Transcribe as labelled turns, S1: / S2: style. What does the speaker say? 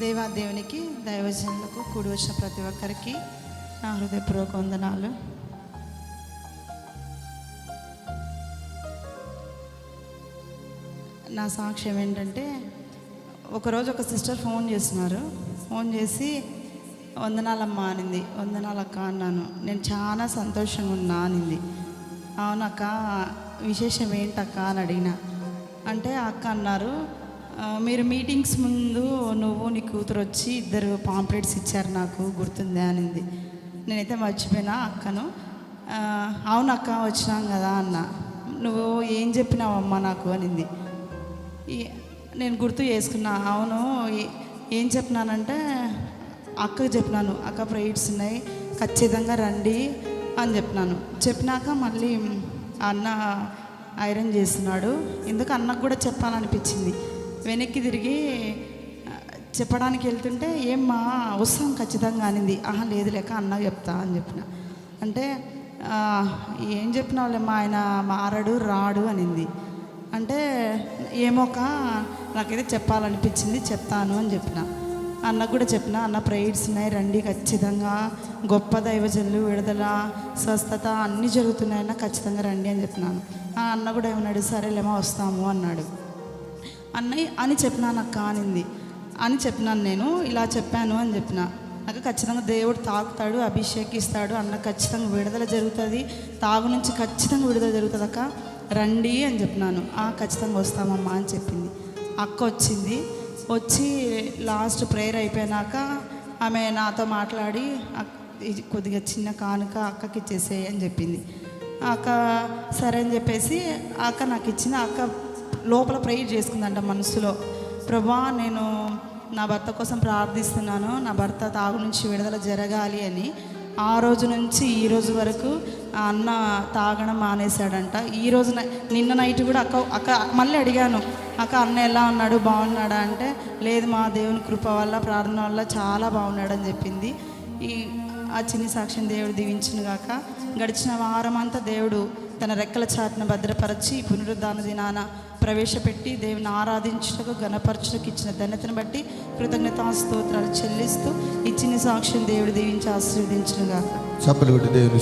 S1: దేవా దేవునికి దైవజనులకు కూడి వచ్చిన ప్రతి ఒక్కరికి నా హృదయపూర్వక వందనాలు. నా సాక్ష్యం ఏంటంటే ఒకరోజు ఒక సిస్టర్ ఫోన్ చేస్తున్నారు. ఫోన్ చేసి వందనాలమ్మ అనింది. వందనాలక్క అన్నాను. నేను చాలా సంతోషంగా ఉన్నా అనింది. అవునక్క విశేషం ఏంటక్క అని అడిగిన. అంటే అక్క అన్నారు. మీరు మీటింగ్స్ ముందు నువ్వు నీ కూతురు వచ్చి ఇద్దరు పాంప్లెట్స్ ఇచ్చారు నాకు గుర్తుందే అనింది. నేనైతే మర్చిపోయినా అక్కను. అవును అక్క వచ్చినాం కదా అన్న. నువ్వు ఏం చెప్పినావమ్మా నాకు అనింది. నేను గుర్తు చేసుకున్నా. అవును ఏం చెప్పినానంటే అక్కకు చెప్పినాను. అక్క ప్రైట్స్ ఉన్నాయి ఖచ్చితంగా రండి అని చెప్పినాను. చెప్పినాక మళ్ళీ అన్న ఐరన్ చేస్తున్నాడు. ఎందుకు అన్నకు కూడా చెప్పాలనిపించింది. వెనక్కి తిరిగి చెప్పడానికి వెళ్తుంటే ఏమ్మా వస్తాం ఖచ్చితంగా అనింది. ఆహా లేదు లేక అన్న చెప్తా అని చెప్పిన. అంటే ఏం చెప్పిన వాళ్ళమ్మా ఆయన మారడు రాడు అనింది. అంటే ఏమోక నాకైతే చెప్పాలనిపించింది చెప్తాను అని చెప్పిన. అన్నకు కూడా చెప్పిన అన్న ప్రైడ్స్ ఉన్నాయి రండి ఖచ్చితంగా. గొప్ప దైవజనులు విడుదల స్వస్థత అన్నీ జరుగుతున్నాయన్న ఖచ్చితంగా రండి అని చెప్పినాను. ఆ అన్న కూడా ఏమన్నాడు సరేలేమో వస్తాము అన్నాడు. అన్నయ్య అని చెప్పినా నాకు కానింది అని చెప్పినాను నేను ఇలా చెప్పాను అని చెప్పిన. నాకు ఖచ్చితంగా దేవుడు తాగుతాడు అభిషేకిస్తాడు అన్న ఖచ్చితంగా విడుదల జరుగుతుంది. తాగు నుంచి ఖచ్చితంగా విడుదల జరుగుతుంది అక్క. రండి అని చెప్పినాను. "ఆ, ఖచ్చితంగా వస్తామమ్మా అని చెప్పింది. అక్క వచ్చింది. వచ్చి లాస్ట్ ప్రేయర్ అయిపోయినాక ఆమె నాతో మాట్లాడి కొద్దిగా చిన్న కానుక అక్కకి ఇచ్చేసేయి అని చెప్పింది. అక్క సరే అని చెప్పేసి అక్క నాకు ఇచ్చిన అక్క లోపల ప్రేయర్ చేసుకుందంట మనసులో. ప్రభా నేను నా భర్త కోసం ప్రార్థిస్తున్నాను. నా భర్త తాగు నుంచి విడుదల జరగాలి అని. ఆ రోజు నుంచి ఈ రోజు వరకు ఆ అన్న తాగడం మానేశాడంట. ఈ రోజు నిన్న నైట్ కూడా అక్క అక్క మళ్ళీ అడిగాను. అక్క అన్న ఎలా ఉన్నాడు? బాగున్నాడా? అంటే లేదు మా దేవుని కృప వల్ల ప్రార్థన వల్ల చాలా బాగున్నాడు అని చెప్పింది. ఈ ఆ చిన్ని సాక్ష్యం దేవుడు దీవించిన గాక. గడిచిన వారం అంతా దేవుడు తన రెక్కల చాటును భద్రపరచి పునరుద్ధాన దినాన ప్రవేశపెట్టి దేవుని ఆరాధించుటకు గణపరచుటకు ఇచ్చిన ధన్యతను బట్టి కృతజ్ఞతా స్తోత్రాలు చెల్లిస్తూ ఇచ్చిన సాక్ష్యం దేవుడు దీవించి ఆశీర్వదించిన గాక
S2: దేవుని